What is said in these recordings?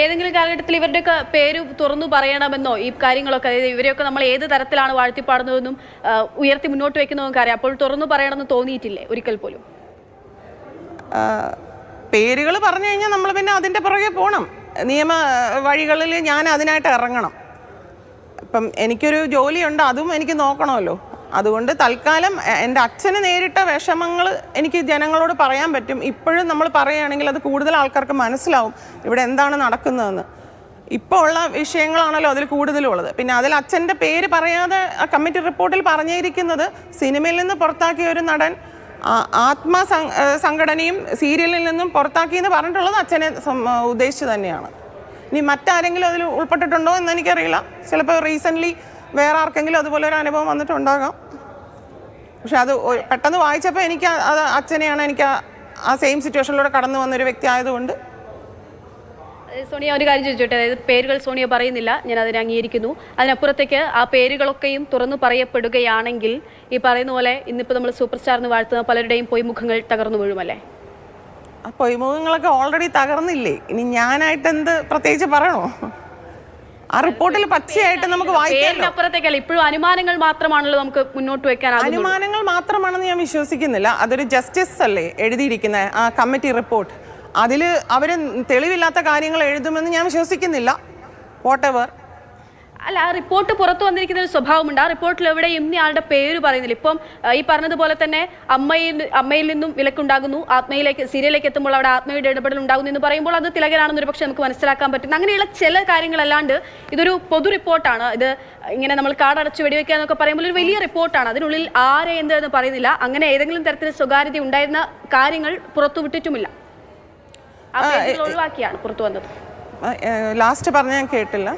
ഏതെങ്കിലും കാലഘട്ടത്തിൽ ഇവരുടെയൊക്കെ പേര് തുറന്നു പറയണമെന്നോ ഈ കാര്യങ്ങളൊക്കെ അതായത് ഇവരെയൊക്കെ നമ്മൾ ഏത് തരത്തിലാണ് വാഴ്ത്തിപ്പാടുന്നതെന്നും ഉയർത്തി മുന്നോട്ട് വെക്കുന്നതെന്നും അറിയാം അപ്പോൾ തുറന്നു പറയണമെന്ന് തോന്നിയിട്ടില്ലേ ഒരിക്കൽ പോലും? പേരുകൾ പറഞ്ഞു കഴിഞ്ഞാൽ നമ്മൾ പിന്നെ അതിന്റെ പുറകെ പോകണം നിയമ വഴികളിൽ ഞാൻ അതിനായിട്ട് ഇറങ്ങണം. ഇപ്പം എനിക്കൊരു ജോലിയുണ്ട് അതും എനിക്ക് നോക്കണമല്ലോ. അതുകൊണ്ട് തൽക്കാലം എന്റെ അച്ഛന് നേരിട്ട വിഷമങ്ങൾ എനിക്ക് ജനങ്ങളോട് പറയാൻ പറ്റും. ഇപ്പോഴും നമ്മൾ പറയുകയാണെങ്കിൽ അത് കൂടുതൽ ആൾക്കാർക്ക് മനസ്സിലാവും ഇവിടെ എന്താണ് നടക്കുന്നതെന്ന്. ഇപ്പോൾ ഉള്ള വിഷയങ്ങളാണല്ലോ അതിൽ കൂടുതലും ഉള്ളത്. പിന്നെ അതിൽ അച്ഛന്റെ പേര് പറയാതെ ആ കമ്മിറ്റി റിപ്പോർട്ടിൽ പറഞ്ഞിരിക്കുന്നത് സിനിമയിൽ നിന്ന് പുറത്താക്കിയ ഒരു നടൻ ആത്മാ സംഘടനയും സീരിയലിൽ നിന്നും പുറത്താക്കി എന്ന് പറഞ്ഞിട്ടുള്ളത് അച്ഛനെ ഉദ്ദേശിച്ച് തന്നെയാണ്. ഇനി മറ്റാരെങ്കിലും അതിൽ ഉൾപ്പെട്ടിട്ടുണ്ടോ എന്ന് എനിക്കറിയില്ല. ചിലപ്പോൾ റീസെന്റ്ലി വേറെ ആർക്കെങ്കിലും അതുപോലെ ഒരു അനുഭവം വന്നിട്ടുണ്ടാകാം. പക്ഷെ അത് പെട്ടെന്ന് വായിച്ചപ്പോൾ എനിക്ക് അത് അച്ഛനെയാണ് എനിക്ക് ആ- സെയിം സിറ്റുവേഷനിലൂടെ കടന്നു വന്ന ഒരു വ്യക്തി ആയതുകൊണ്ട്. സോണിയ ഒരു കാര്യം ചോദിച്ചോട്ടെ? അതായത് പേരുകൾ സോണിയ പറയുന്നില്ല ഞാൻ അതിനെ അംഗീകരിക്കുന്നു. അതിനപ്പുറത്തേക്ക് ആ പേരുകളൊക്കെയും തുറന്നു പറയപ്പെടുകയാണെങ്കിൽ ഈ പറയുന്ന പോലെ ഇന്നിപ്പോൾ നമ്മൾ സൂപ്പർ സ്റ്റാർ എന്ന് വാഴ്ത്തുന്ന പലരുടെയും പൊയ്മുഖങ്ങൾ തകർന്നു വീഴുമല്ലേ? ആ പൊയ്മുഖങ്ങളൊക്കെ ഓൾറെഡി തകർന്നില്ലേ? ഇനി ഞാനായിട്ട് എന്ത് പ്രത്യേകിച്ച് പറയണോ? ആ റിപ്പോർട്ടിൽ പച്ചയായിട്ട് നമുക്ക് വായിക്കാം ഇപ്പോഴും അനുമാനങ്ങൾ മാത്രമാണല്ലോ നമുക്ക് മുന്നോട്ട് വെക്കാൻ അനുമാനങ്ങൾ മാത്രമാണെന്ന് ഞാൻ വിശ്വസിക്കുന്നില്ല. അതൊരു ജസ്റ്റിസ് അല്ലേ എഴുതിയിരിക്കുന്ന ആ കമ്മിറ്റി റിപ്പോർട്ട് അതിൽ അവർ തെളിവില്ലാത്ത കാര്യങ്ങൾ എഴുതുമെന്ന് ഞാൻ വിശ്വസിക്കുന്നില്ല. വാട്ട് എവർ അല്ല ആ റിപ്പോർട്ട് പുറത്തു വന്നിരിക്കുന്ന ഒരു സ്വഭാവമുണ്ട്. ആ റിപ്പോർട്ടിൽ എവിടെ ഇന്നയാളുടെ പേര് പറയുന്നില്ല. ഇപ്പം ഈ പറഞ്ഞതുപോലെ തന്നെ അമ്മയിൽ അമ്മയിൽ നിന്നും വിലക്കുണ്ടാകുന്നു. ആത്മയിലേക്ക് സീരിയലിലേക്ക് എത്തുമ്പോൾ അവിടെ ആത്മയുടെ ഇടപെടൽ ഉണ്ടാകുന്നു എന്ന് പറയുമ്പോൾ അത് തിലകരാണെന്ന് ഒരു പക്ഷേ നമുക്ക് മനസ്സിലാക്കാൻ പറ്റും. അങ്ങനെയുള്ള ചില കാര്യങ്ങളല്ലാണ്ട് ഇതൊരു പൊതു റിപ്പോർട്ടാണ്. ഇത് ഇങ്ങനെ നമ്മൾ കാടടച്ച് വെടിവെക്കുക എന്നൊക്കെ പറയുമ്പോൾ ഒരു വലിയ റിപ്പോർട്ടാണ്. അതിനുള്ളിൽ ആരെ എന്ത് എന്ന് പറയുന്നില്ല. അങ്ങനെ ഏതെങ്കിലും തരത്തിൽ സ്വകാര്യത ഉണ്ടായിരുന്ന കാര്യങ്ങൾ പുറത്തു വിട്ടിട്ടുമില്ല. ആ പേരുകൾ ഒഴിവാക്കിയാണ് പുറത്തു വന്നത്. ലാസ്റ്റ് പറഞ്ഞ ഞാൻ കേട്ടില്ല.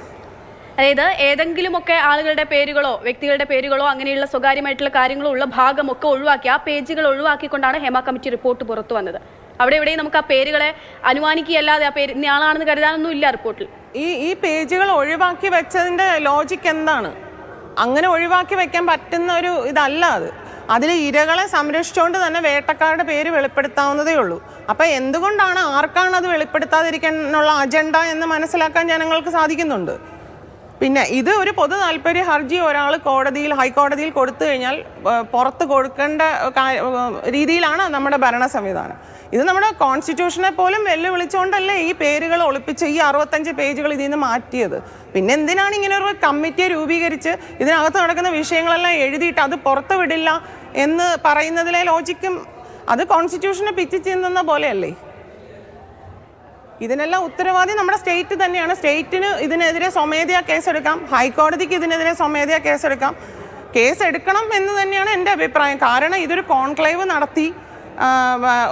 അതായത് ഏതെങ്കിലുമൊക്കെ ആളുകളുടെ പേരുകളോ വ്യക്തികളുടെ പേരുകളോ അങ്ങനെയുള്ള സ്വകാര്യമായിട്ടുള്ള കാര്യങ്ങളോ ഉള്ള ഭാഗമൊക്കെ ഒഴിവാക്കി ആ പേജുകൾ ഒഴിവാക്കിക്കൊണ്ടാണ് ഹേമ കമ്മിറ്റി റിപ്പോർട്ട് പുറത്തു വന്നത്. അവിടെ എവിടെയും നമുക്ക് ആ പേരുകളെ അനുമാനിക്കുകയല്ലാതെ ആ പേര് ഇന്നയാളാണെന്ന് കരുതാനൊന്നും ഇല്ല റിപ്പോർട്ടിൽ. ഈ ഈ പേജുകൾ ഒഴിവാക്കി വെച്ചതിന്റെ ലോജിക് എന്താണ്? അങ്ങനെ ഒഴിവാക്കി വെക്കാൻ പറ്റുന്ന ഒരു ഇതല്ല അത്. അതിൽ ഇരകളെ സംരക്ഷിച്ചുകൊണ്ട് തന്നെ വേട്ടക്കാരുടെ പേര് വെളിപ്പെടുത്താവുന്നതേ ഉള്ളൂ. അപ്പം എന്തുകൊണ്ടാണ് ആർക്കാണ് അത് വെളിപ്പെടുത്താതിരിക്കാനുള്ള അജണ്ട എന്ന് മനസ്സിലാക്കാൻ ജനങ്ങൾക്ക് സാധിക്കുന്നുണ്ട്? പിന്നെ ഇത് ഒരു പൊതു താല്പര്യ ഹർജി ഒരാൾ കോടതിയിൽ ഹൈക്കോടതിയിൽ കൊടുത്തു കഴിഞ്ഞാൽ പുറത്ത് കൊടുക്കേണ്ട രീതിയിലാണ് നമ്മുടെ ഭരണ സംവിധാനം. ഇത് നമ്മുടെ കോൺസ്റ്റിറ്റ്യൂഷനെ പോലും വെല്ലുവിളിച്ചുകൊണ്ടല്ലേ ഈ പേരുകൾ ഒളിപ്പിച്ച് ഈ അറുപത്തഞ്ച് പേജുകൾ ഇതിൽ നിന്ന് മാറ്റിയത്. പിന്നെ എന്തിനാണ് ഇങ്ങനെ ഒരു കമ്മിറ്റിയെ രൂപീകരിച്ച് ഇതിനകത്ത് നടക്കുന്ന വിഷയങ്ങളെല്ലാം എഴുതിയിട്ട് അത് പുറത്ത് വിടില്ല എന്ന് പറയുന്നതിലെ ലോജിക്കും അത് കോൺസ്റ്റിറ്റ്യൂഷനെ പിച്ചു ചെന്നുന്ന പോലെയല്ലേ? ഇതിനെല്ലാം ഉത്തരവാദി നമ്മുടെ സ്റ്റേറ്റ് തന്നെയാണ്. സ്റ്റേറ്റിന് ഇതിനെതിരെ സ്വമേധയാ കേസെടുക്കാം. ഹൈക്കോടതിക്ക് ഇതിനെതിരെ സ്വമേധയാ കേസെടുക്കാം. കേസ് എടുക്കണം എന്ന് തന്നെയാണ് എന്റെ അഭിപ്രായം. കാരണം ഇതൊരു കോൺക്ലേവ് നടത്തി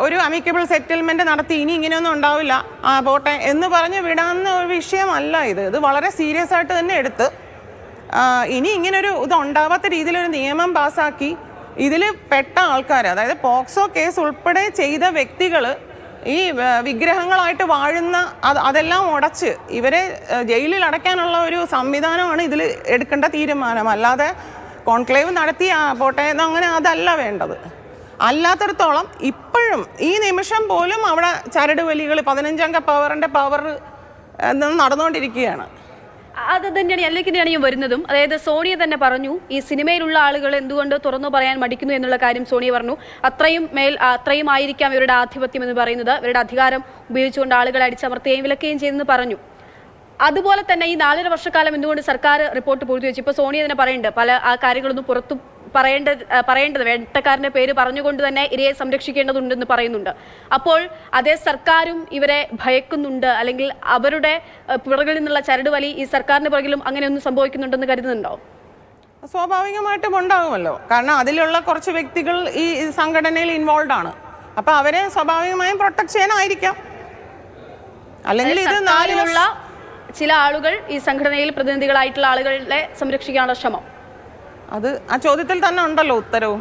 ഒരു അമിക്കബിൾ സെറ്റിൽമെന്റ് നടത്തി. ഇനി ഇങ്ങനെയൊന്നും ഉണ്ടാവില്ല. ആ പോട്ടെ എന്ന് പറഞ്ഞ് വിടാവുന്ന ഒരു വിഷയമല്ല ഇത്. ഇത് വളരെ സീരിയസ് ആയിട്ട് തന്നെ എടുത്ത് ഇനി ഇങ്ങനൊരു ഇത് ഉണ്ടാവാത്ത രീതിയിലൊരു നിയമം പാസ്സാക്കി ഇതിൽ പെട്ട ആൾക്കാർ അതായത് പോക്സോ കേസ് ഉൾപ്പെടെ ചെയ്ത വ്യക്തികൾ ഈ വിഗ്രഹങ്ങളായിട്ട് വാഴുന്ന അത് അതെല്ലാം ഉടച്ച് ഇവരെ ജയിലിൽ അടയ്ക്കാനുള്ള ഒരു സംവിധാനമാണ് ഇതിൽ എടുക്കേണ്ട തീരുമാനം. അല്ലാതെ കോൺക്ലേവ് നടത്തി പോട്ടെ അങ്ങനെ അതല്ല വേണ്ടത്. അല്ലാത്തടത്തോളം ഇപ്പോഴും ഈ നിമിഷം പോലും അവിടെ ചരട് വലികൾ പതിനഞ്ചംഗ പവറിന്റെ പവർ നടന്നുകൊണ്ടിരിക്കുകയാണ്. അത് തന്നെയാണ് തന്നെയാണ് ഞാൻ വരുന്നതും. അതായത് സോണിയ തന്നെ പറഞ്ഞു ഈ സിനിമയിലുള്ള ആളുകൾ എന്തുകൊണ്ട് തുറന്നു പറയാൻ മടിക്കുന്നു എന്നുള്ള കാര്യം സോണിയ പറഞ്ഞു. അത്രയും മേൽ അത്രയും ആയിരിക്കാം ഇവരുടെ ആധിപത്യം എന്ന് പറയുന്നത്. ഇവരുടെ അധികാരം ഉപയോഗിച്ചുകൊണ്ട് ആളുകളെ അടിച്ചമർത്തുകയും വിലക്കുകയും ചെയ്തെന്ന് പറഞ്ഞു. അതുപോലെ തന്നെ ഈ നാലര വർഷക്കാലം എന്തുകൊണ്ട് സർക്കാർ റിപ്പോർട്ട് പൂർത്തിവെച്ചു? ഇപ്പോൾ സോണിയ തന്നെ പറയുന്നുണ്ട് പല ആ കാര്യങ്ങളൊന്നും പുറത്തു പറയേണ്ടത് ആ, പറയേണ്ടത് വേട്ടക്കാരന്റെ പേര് പറഞ്ഞുകൊണ്ട് തന്നെ ഇരയെ സംരക്ഷിക്കേണ്ടതുണ്ടെന്ന് പറയുന്നുണ്ട്. അപ്പോൾ അതേ സർക്കാരും ഇവരെ ഭയക്കുന്നുണ്ട്. അല്ലെങ്കിൽ അവരുടെ പുറകിൽ നിന്നുള്ള ചരട് വലി ഈ സർക്കാരിന്റെ പുറകിലും അങ്ങനെയൊന്നും സംഭവിക്കുന്നുണ്ടെന്ന് കരുതുന്നുണ്ടോ? സ്വാഭാവികമായിട്ടും ഉണ്ടാകുമല്ലോ. കാരണം അതിലുള്ള കുറച്ച് വ്യക്തികൾ ഈ സംഘടനയിൽ ഇൻവോൾവ് ആണ്. അപ്പൊ അവരെ സ്വാഭാവികമായും പ്രൊട്ടക്ട് ചെയ്യാനായിരിക്കാം. അല്ലെങ്കിൽ ഇത് നാലിലുള്ള ചില ആളുകൾ ഈ സംഘടനയിൽ പ്രതിനിധികളായിട്ടുള്ള ആളുകളെ സംരക്ഷിക്കാനുള്ള ശ്രമം. അത് ആ ചോദ്യത്തിൽ തന്നെ ഉണ്ടല്ലോ ഉത്തരവും.